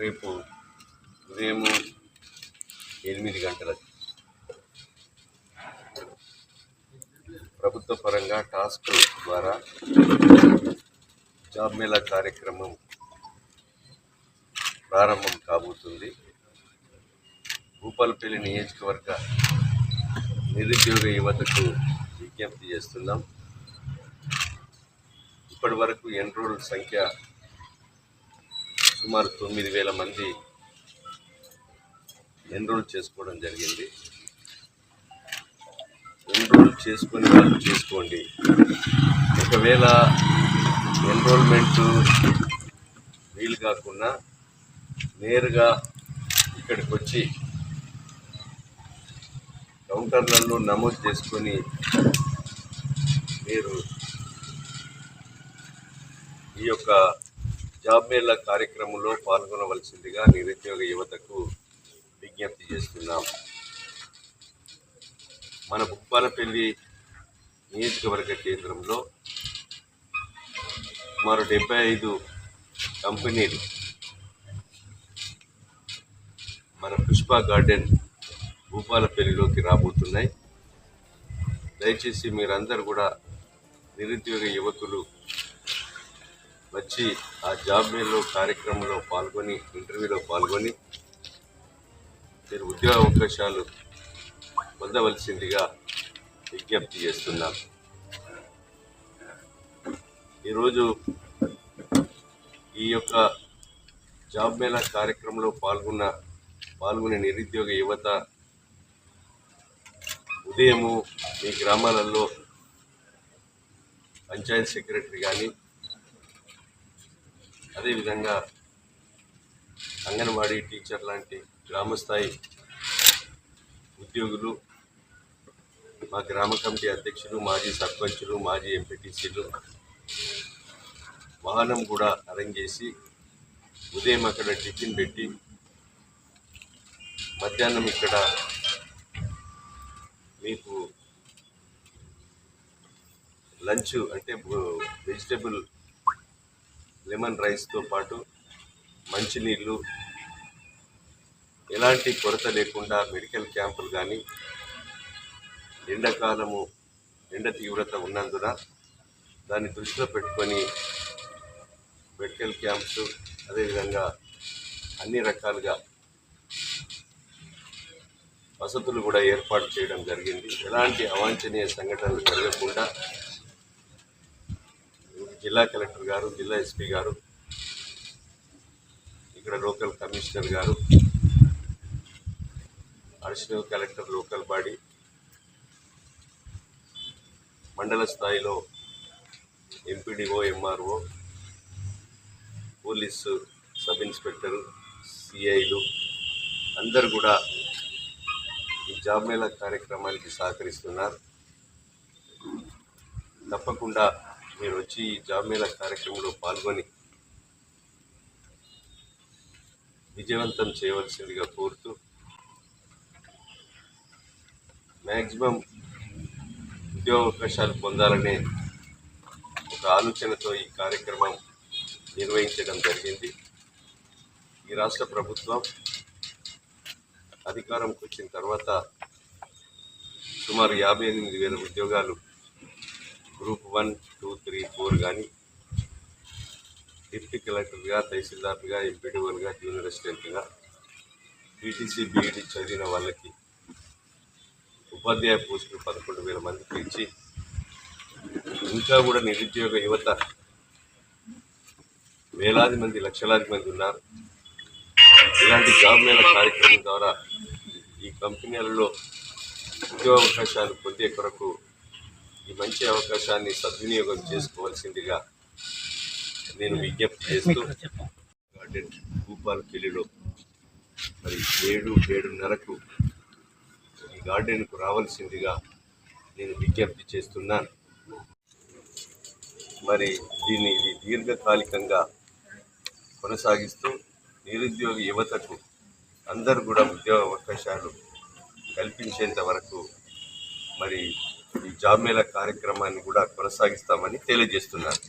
రేపు ఉదయం ఎనిమిది గంటలకు ప్రభుత్వ పరంగా టాస్క్ ద్వారా జాబ్ మేళా కార్యక్రమం ప్రారంభం కాబోతుంది. భూపాలపల్లి నియోజకవర్గ నిరుద్యోగ యువతకు విజ్ఞప్తి చేస్తున్నాం. ఇప్పటి వరకు ఎన్రోల్ సంఖ్య సుమారు తొమ్మిది వేల మంది ఎన్రోల్ చేసుకోవడం జరిగింది. ఎన్రోల్ చేసుకుని వాళ్ళు చేసుకోండి. ఒకవేళ ఎన్రోల్మెంట్ వీలు కాకుండా నేరుగా ఇక్కడికి వచ్చి కౌంటర్లలో నమోదు చేసుకొని మీరు ఈ యొక్క జాబ్ మేళ కార్యక్రమంలో పాల్గొనవలసిందిగా నిరుద్యోగ యువతకు విజ్ఞప్తి చేస్తున్నాం. మన బుక్పాలపల్లి నియోజకవర్గ కేంద్రంలో సుమారు డెబ్బై ఐదు కంపెనీలు మన పుష్ప గార్డెన్ భూపాలపల్లిలోకి రాబోతున్నాయి. దయచేసి మీరందరూ కూడా నిరుద్యోగ యువకులు వచ్చి ఆ జాబ్ మేలో కార్యక్రమంలో పాల్గొని ఇంటర్వ్యూలో పాల్గొని మీరు ఉద్యోగ అవకాశాలు పొందవలసిందిగా విజ్ఞప్తి చేస్తున్నాం. ఈరోజు ఈ యొక్క జాబ్ మేళా కార్యక్రమంలో పాల్గొన్న పాల్గొనే నిరుద్యోగ యువత ఉదయము మీ గ్రామాలలో పంచాయత్ సెక్రటరీ కానీ అదేవిధంగా అంగన్వాడీ టీచర్ లాంటి గ్రామస్థాయి ఉద్యోగులు మా గ్రామ కమిటీ అధ్యక్షులు మాజీ సర్పంచులు మాజీ ఎంపీటీసీలు వాహనం కూడా అరేంజ్ చేసి ఉదయం అక్కడ టిఫిన్ పెట్టి మధ్యాహ్నం ఇక్కడ మీకు లంచ్ అంటే వెజిటేబుల్ లెమన్ రైస్తో పాటు మంచినీళ్ళు ఎలాంటి కొరత లేకుండా మెడికల్ క్యాంపులు కానీ ఎండాకాలము ఎండ తీవ్రత ఉన్నందున దాన్ని దృష్టిలో పెట్టుకొని మెడికల్ క్యాంప్స్ అదేవిధంగా అన్ని రకాలుగా వసతులు కూడా ఏర్పాటు చేయడం జరిగింది. ఎలాంటి అవాంఛనీయ సంఘటనలు జరగకుండా జిల్లా కలెక్టర్ గారు జిల్లా ఎస్పీ గారు ఇక్కడ లోకల్ కమిషనర్ గారు అడిషనల్ కలెక్టర్ లోకల్ బాడీ మండల స్థాయిలో MPDO MRO police sub inspector సిఐలు అందరు కూడా జాబ్ మేళా కార్యక్రమానికి సహకరిస్తున్నారు. తప్పకుండా మీరు వచ్చి ఈ జాబ్ మేళా కార్యక్రమంలో పాల్గొని విజయవంతం చేయవలసిందిగా కోరుతూ మ్యాక్సిమం ఉద్యోగ అవకాశాలు పొందాలనే ఒక ఆలోచనతో ఈ కార్యక్రమం నిర్వహించడం జరిగింది. ఈ రాష్ట్ర ప్రభుత్వం అధికారంకి వచ్చిన తర్వాత సుమారు యాభై ఎనిమిది వేల ఉద్యోగాలు group one two three four కానీ డిప్యూటీ కలెక్టర్గా తహసీల్దార్గా ఎంపీడీఓలుగా జూనియర్ అసిస్టెంట్గా బీటీసీ బీఈడి చదివిన వాళ్ళకి ఉపాధ్యాయ పోస్టులు పదకొండు వేల మందికి ఇచ్చి ఇంకా కూడా నిరుద్యోగ యువత వేలాది మంది లక్షలాది మంది ఉన్నారు. ఇలాంటి జాబ్ మేళ కార్యక్రమం ద్వారా కంపెనీలలో ఉద్యోగ అవకాశాలు పొందే కొరకు ఈ మంచి అవకాశాన్ని సద్వినియోగం చేసుకోవాల్సిందిగా నేను విజ్ఞప్తి చేస్తూ గార్డెన్ భూపాలపల్లిలో మరి ఏడు ఏడున్నరకు ఈ గార్డెన్కు రావాల్సిందిగా నేను విజ్ఞప్తి చేస్తున్నాను. మరి దీన్ని ఇది దీర్ఘకాలికంగా కొనసాగిస్తూ నిరుద్యోగ యువతకు అందరూ కూడా ఉద్యోగ అవకాశాలు కల్పించేంత వరకు మరి ఈ జాబ్ కార్యక్రమాన్ని కూడా కొనసాగిస్తామని తెలియజేస్తున్నారు.